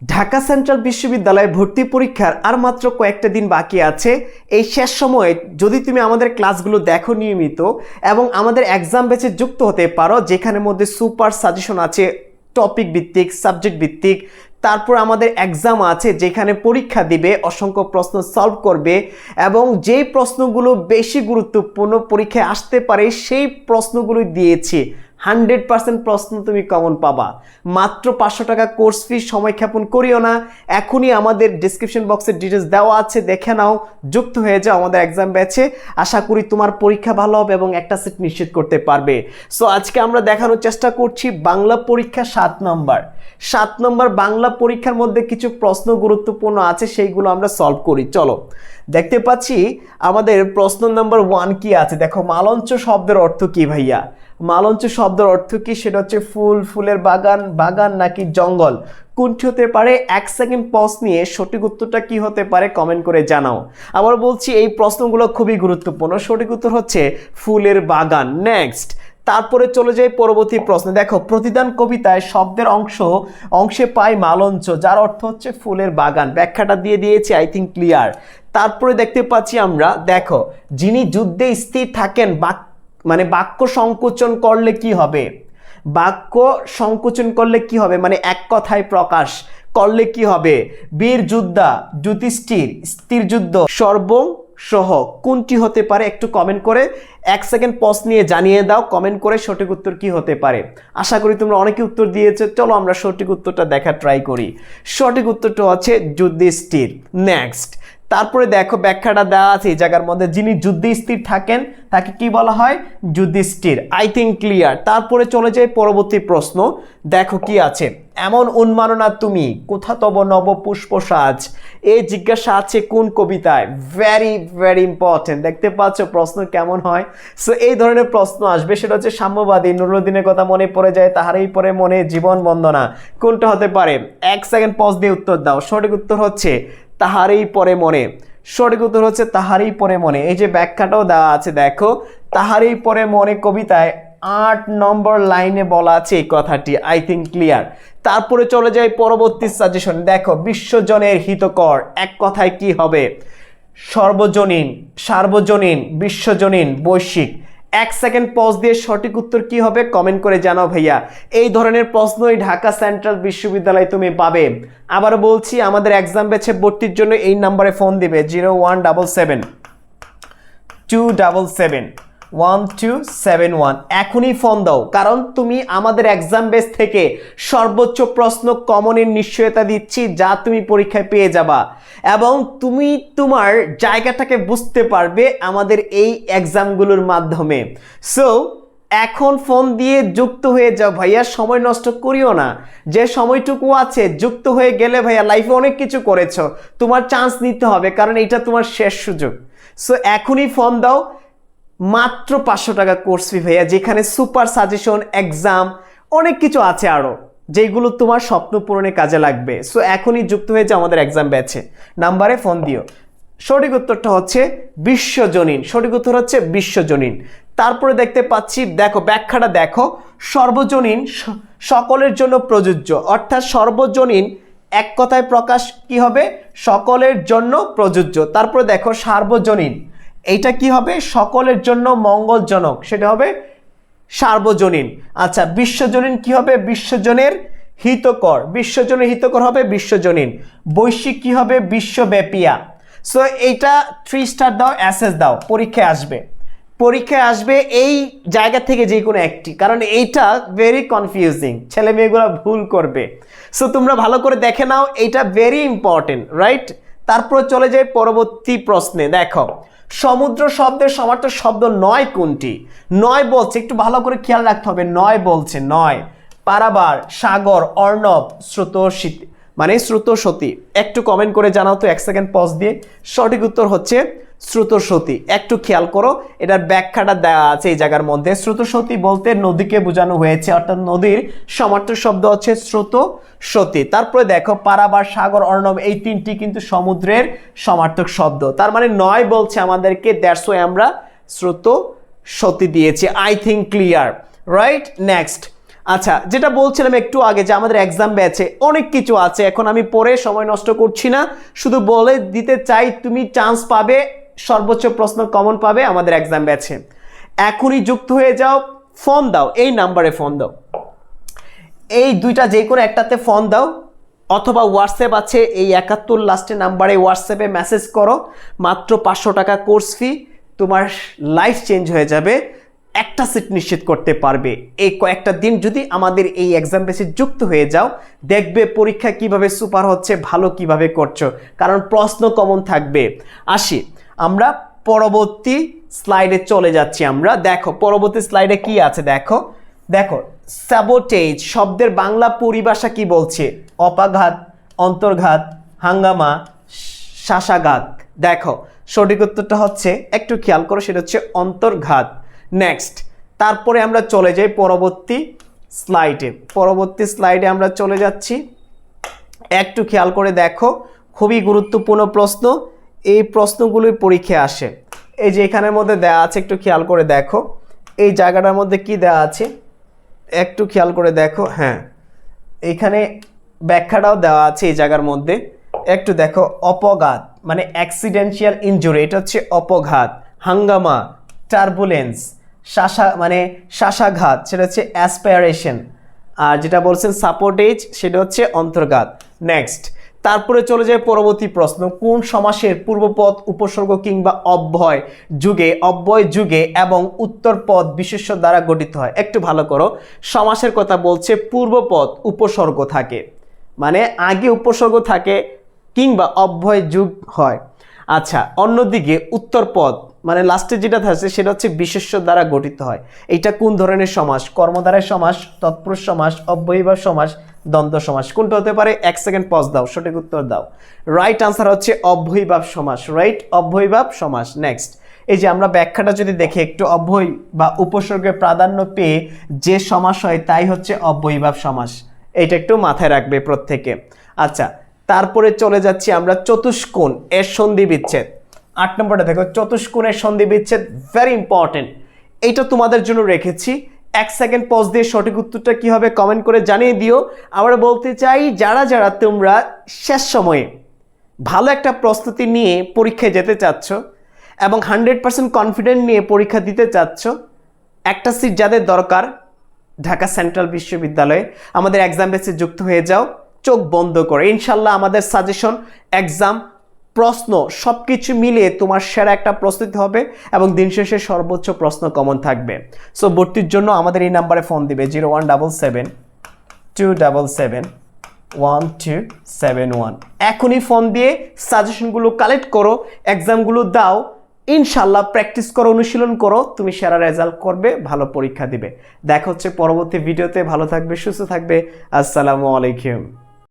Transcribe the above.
Dhaka central বিশ্ববিদ্যালয়ে ভর্তি পরীক্ষার আর মাত্র কয়েকটা দিন বাকি আছে। এই শেষ সময়ে যদি তুমি আমাদের ক্লাসগুলো দেখো নিয়মিত এবং আমাদের এক্সাম বেচে যুক্ত হতে পারো যেখানের মধ্যে সুপার সাজেশন আছে টপিক ভিত্তিক সাবজেক্ট ভিত্তিক, তারপর আমাদের এক্সাম আছে যেখানে পরীক্ষা দিবে, অসংখ্য প্রশ্ন সলভ করবে এবং যেই প্রশ্নগুলো বেশি গুরুত্বপূর্ণ পরীক্ষায় আসতে পারে, সেই প্রশ্নগুলো দিয়েছি। হান্ড্রেড পার্সেন্ট প্রশ্ন তুমি কমন পাবা। মাত্র পাঁচশো টাকা কোর্স ফি সময় ক্ষেপণ করিও না। এখনই আমাদের ডিসক্রিপশন বক্সের ডিটেলস দেওয়া আছে, দেখে নাও। যুক্ত হয়ে যাও আমাদের এক্সাম ব্যাচে আশা করি তোমার পরীক্ষা ভালো হবে এবং একটা সিট নিশ্চিত করতে পারবে। সো আজকে আমরা দেখানোর চেষ্টা করছি বাংলা পরীক্ষা সাত নম্বর। সাত নম্বর বাংলা পরীক্ষার মধ্যে কিছু প্রশ্ন গুরুত্বপূর্ণ আছে, সেইগুলো আমরা সলভ করি। চলো, দেখতে পাচ্ছি আমাদের প্রশ্ন নম্বর ওয়ান কি আছে? দেখো, মালঞ্চ শব্দের অর্থ কি ভাইয়া? মালঞ্চ শব্দের অর্থ কি? সেটা হচ্ছে ফুল, ফুলের বাগান বাগান নাকি জঙ্গল? কোনটি হতে পারে? এক সেকেন্ড পজ নিয়ে সঠিক উত্তরটা কি হতে পারে কমেন্ট করে জানাও। আবার বলছি, এই প্রশ্নগুলো খুবই গুরুত্বপূর্ণ। সঠিক উত্তর হচ্ছে ফুলের বাগান। নেক্সট তারপরে চলে যাই পরবর্তী প্রশ্ন। দেখো, প্রতিদান কবিতায় শব্দের অংশ, অংশে পায় মালঞ্চ, যার অর্থ হচ্ছে ফুলের বাগান। ব্যাখ্যাটা দিয়ে দিয়েছি আই থিঙ্ক ক্লিয়ার তারপরে দেখতে পাচ্ছি আমরা, দেখো, যিনি যুদ্ধে স্থির থাকেন বাক মানে বাক্য সংকোচন করলে কি হবে? বাক্য সংকোচন করলে কি হবে? মানে এক কথায় প্রকাশ করলে কি হবে? বীর যোদ্ধা, যুধিষ্ঠির, স্থির যুদ্ধ, সর্ব সহ। কোনটি হতে পারে? একটু কমেন্ট করে এক সেকেন্ড পজ নিয়ে জানিয়ে দাও। কমেন্ট করে সঠিক উত্তর কি হতে পারে? আশা করি তোমরা অনেকে উত্তর দিয়েছ। চলো আমরা সঠিক উত্তরটা দেখা ট্রাই করি। সঠিক উত্তরটা হচ্ছে যুধিষ্ঠির। নেক্সট তারপরে দেখো ব্যাখ্যাটা দেওয়া আছে এই জায়গার মধ্যে, যিনি যুদ্ধে স্থির থাকেন, তাকে কি বলা হয়? যুধিষ্ঠির আই থিঙ্ক ক্লিয়ার তারপরে চলে যায় পরবর্তী প্রশ্ন। দেখো কি আছে? এমন উন্মাননা তুমি, কোথা তব নব পুষ্প সাজ? এই জিজ্ঞাসা আছে কোন কবিতায়? ভেরি ভেরি ইম্পর্টেন্ট দেখতে পাচ্ছ প্রশ্ন কেমন হয়? সো এই ধরনের প্রশ্ন আসবে। সেটা হচ্ছে সাম্যবাদী নুরুদ্দিনের কথা মনে পড়ে যায়, তাহারই পরে মনে জীবন বন্দনা। কোনটা হতে পারে? এক সেকেন্ড পজ দিয়ে উত্তর দাও। সঠিক উত্তর হচ্ছে তাহারই পরে মনে। সঠিক উত্তর হচ্ছে তাহারই পরে মনে। এই যে ব্যাখ্যাটাও দেওয়া আছে, দেখো, তাহারই পরে মনে কবিতায় আট নম্বর লাইনে বলা আছে এই কথাটি আই থিঙ্ক ক্লিয়ার তারপরে চলে যাই পরবর্তী সাজেশন দেখো, বিশ্বজনের হিতকর, এক কথায় কি হবে? সর্বজনীন, সার্বজনীন, বিশ্বজনীন, বৈশ্বিক। এক সেকেন্ড পজ দিয়ে সঠিক উত্তর কি হবে কমেন্ট করে জানাও ভাইয়া। এই ধরনের প্রশ্নই ঢাকা সেন্ট্রাল বিশ্ববিদ্যালয়ে তুমি পাবে। আবারও বলছি, আমাদের এক্সাম বেছে ভর্তির জন্য এই নাম্বারে ফোন দিবে zero one double seven two double seven one two seven one এখনই ফোন দাও, কারণ তুমি আমাদের এক্সাম বেস থেকে সর্বোচ্চ প্রশ্ন কমনের নিশ্চয়তা দিচ্ছি যা তুমি পরীক্ষায় পেয়ে যাবা। এবং তুমি তোমার জায়গাটাকে বুঝতে পারবে আমাদের এই এক্সামগুলোর মাধ্যমে। সো এখন ফোন দিয়ে যুক্ত হয়ে যাও ভাইয়া, সময় নষ্ট করিও না। যে সময়টুকু আছে, যুক্ত হয়ে গেলে ভাইয়া লাইফে অনেক কিছু করেছ। তোমার চান্স নিতে হবে, কারণ এটা তোমার শেষ সুযোগ। সো এখনই ফোন দাও মাত্র পাঁচশো টাকা কোর্স ফি ভাইয়া, যেখানে সুপার সাজেশন এক্সাম অনেক কিছু আছে আরও যেগুলো তোমার স্বপ্ন পূরণে কাজে লাগবে। সো এখনই যুক্ত হয়ে যাও আমাদের এক্সাম ব্যাচে নাম্বারে ফোন দিও। সঠিক উত্তরটা হচ্ছে বিশ্বজনীন। সঠিক উত্তর হচ্ছে বিশ্বজনীন। তারপরে দেখতে পাচ্ছি, দেখো, ব্যাখ্যাটা দেখো। সর্বজনীন সকলের জন্য প্রযোজ্য। অর্থাৎ সর্বজনীন এক কথায় প্রকাশ কি হবে? সকলের জন্য প্রযোজ্য। তারপরে দেখো, সার্বজনীন। এইটা কি হবে? সকলের জন্য মঙ্গলজনক। সেটা হবে সার্বজনীন। আচ্ছা বিশ্বজনীন কি হবে? বিশ্বজনের হিতকর। বিশ্বজনের হিতকর হবে বিশ্বজনীন। বৈশ্বিক কি হবে? বিশ্বব্যাপিয়া। সো এইটা থ্রি স্টার দাও অ্যাসেস দাও। পরীক্ষায় আসবে। পরীক্ষায় আসবে এই জায়গা থেকে যে কোনো একটি। কারণ এইটা ভেরি কনফিউজিং ছেলে মেয়েগুলো ভুল করবে। সো তোমরা ভালো করে দেখে নাও, এইটা ভেরি ইম্পর্টেন্ট রাইট তারপর চলে যাই পরবর্তী প্রশ্নে। দেখো সমুদ্র শব্দের সমার্থক শব্দ নয় কোনটি? নয় বলছে, একটু ভালো করে খেয়াল রাখতে হবে, নয় বলছে, নয়। পারাবার, সাগর, অর্ণব শ্রুত মানে স্রোতস্বতী একটু কমেন্ট করে জানাও তো, এক সেকেন্ড পজ দিয়ে। সঠিক উত্তর হচ্ছে স্রোতস্বতী একটু খেয়াল করো, এটার ব্যাখ্যাটা দেওয়া আছে এই জায়গার মধ্যে। স্রোতস্বতী বলতে নদীকে বোঝানো হয়েছে, অর্থাৎ নদীর সমার্থক শব্দ হচ্ছে স্রোত সতী তারপরে দেখো পারাবার সাগর, অর্ণব, এই তিনটি কিন্তু সমুদ্রের সমার্থক শব্দ। তার মানে নয় বলছে আমাদেরকে ওয়াই আমরা স্রোত সতী দিয়েছি। I think clear right next আচ্ছা যেটা বলছিলাম একটু আগে যে আমাদের এক্সাম ব্যাচে অনেক কিছু আছে, এখন আমি পরে সময় নষ্ট করছি না। শুধু বলে দিতে চাই, তুমি চান্স পাবে সর্বোচ্চ প্রশ্ন কমন পাবে, আমাদের এক্সাম ব্যাচে এখনই যুক্ত হয়ে যাও ফোন দাও, এই নাম্বারে ফোন দাও। এই দুইটা যে কোনো একটাতে ফোন দাও, অথবা হোয়াটসঅ্যাপ আছে, এই একাত্তর লাস্টের নাম্বারে হোয়াটসঅ্যাপে মেসেজ করো, মাত্র পাঁচশো টাকা কোর্স ফি তোমার লাইফ চেঞ্জ হয়ে যাবে, একটা সিট নিশ্চিত করতে পারবে। এই কয়েকটা দিন যদি আমাদের এই এক্সাম বেসে যুক্ত হয়ে যাও, দেখবে পরীক্ষা কীভাবে সুপার হচ্ছে, ভালো কীভাবে করছ, কারণ প্রশ্ন কমন থাকবে। আসি আমরা পরবর্তী স্লাইডে চলে যাচ্ছি আমরা। দেখো, পরবর্তী স্লাইডে কি আছে দেখো? দেখো স্যাবোটেজ শব্দের বাংলা পরিভাষা কি বলছে? অপাঘাত, অন্তর্ঘাত, হাঙ্গামা, শাসাঘাত। দেখো, সঠিক উত্তরটা হচ্ছে, একটু খেয়াল করো, সেটা হচ্ছে অন্তর্ঘাত। নেক্সট তারপরে আমরা চলে যাই পরবর্তী স্লাইডে। পরবর্তী স্লাইডে আমরা চলে যাচ্ছি। একটু খেয়াল করে দেখো, খুবই গুরুত্বপূর্ণ প্রশ্ন। এই প্রশ্নগুলোই পরীক্ষায় আসে। এই যে এখানের মধ্যে দেওয়া আছে, একটু খেয়াল করে দেখো। এই জায়গাটার মধ্যে কি দেওয়া আছে? একটু খেয়াল করে দেখো হ্যাঁ। এখানে ব্যাখ্যাটাও দেওয়া আছে এই জায়গার মধ্যে। একটু দেখো, অপঘাত মানে অ্যাক্সিডেন্সিয়াল ইনজুরি এটা হচ্ছে অপঘাত, হাঙ্গামা টার্বুলেন্স শাসা মানে শাসাঘাত, সেটা হচ্ছে অ্যাসপায়ারেশন আর যেটা বলছেন সাপোর্টেজ সেটা হচ্ছে অন্তর্ঘাত। নেক্সট তারপরে চলে যায় পরবর্তী প্রশ্ন, কোন সমাসের পূর্বপদ, উপসর্গ কিংবা অব্যয় যুগে অব্যয় যুগে এবং উত্তরপদ বিশেষ্য দ্বারা গঠিত হয়? একটু ভালো করো। সমাসের কথা বলছে পূর্বপদ, উপসর্গ থাকে। মানে আগে উপসর্গ থাকে কিংবা অব্যয় যুগ হয়। আচ্ছা অন্যদিকে উত্তরপদ মানে লাস্টে যেটা থাকছে, সেটা হচ্ছে বিশেষ্য দ্বারা গঠিত হয়। এটা কোন ধরনের সমাস? কর্মধারায় সমাস, তৎপুরুষ সমাস, অব্যয়ীভাব সমাস, দ্বন্দ্ব সমাস। কোনটা হতে পারে? এক সেকেন্ড পজ দাও, সঠিক উত্তর দাও। রাইট আনসার হচ্ছে অব্যয়ীভাব সমাস। রাইট অব্যয়ীভাব সমাস। নেক্সট এই যে আমরা ব্যাখ্যাটা যদি দেখি, একটু অব্যয় বা উপসর্গের প্রাধান্য পেয়ে যে সমাস হয়, তাই হচ্ছে অব্যয়ীভাব সমাস। এটা একটু মাথায় রাখবে প্রত্যেকে। আচ্ছা তারপরে চলে যাচ্ছি আমরা চতুষ্কোণ, এর সন্ধি বিচ্ছেদ। আট নম্বরটা দেখো চতুষ্কোণের সন্ধি বিচ্ছেদ ভেরি ইম্পর্টেন্ট এইটা তোমাদের জন্য রেখেছি। এক সেকেন্ড পজ দিয়ে সঠিক উত্তরটা কি হবে কমেন্ট করে জানিয়ে দিও। আমরা বলতে চাই, যারা যারা তোমরা শেষ সময়ে ভালো একটা প্রস্তুতি নিয়ে পরীক্ষায় যেতে চাচ্ছ এবং হান্ড্রেড পার্সেন্ট কনফিডেন্ট নিয়ে পরীক্ষা দিতে চাচ্ছ, একটা সিট যাদের দরকার, ঢাকা সেন্ট্রাল বিশ্ববিদ্যালয়ে আমাদের এক্সাম বেসে যুক্ত হয়ে যাও, চোখ বন্ধ করে। ইনশাল্লাহ আমাদের সাজেশন এক্সাম প্রশ্ন সব কিছু মিলিয়ে তোমার সেরা একটা প্রস্তুতি হবে এবং দিন শেষে সর্বোচ্চ প্রশ্ন কমন থাকবে। সো ভর্তির জন্য আমাদের এই নাম্বারে ফোন দিবে zero one double seven two double seven one two seven one এখনই ফোন দিয়ে সাজেশনগুলো কালেক্ট করো এক্সামগুলো দাও ইনশাল্লাহ প্র্যাকটিস করো, অনুশীলন করো, তুমি সেরা রেজাল্ট করবে, ভালো পরীক্ষা দিবে। দেখা হচ্ছে পরবর্তী ভিডিওতে ভালো থাকবে, সুস্থ থাকবে, আসসালামু আলাইকুম।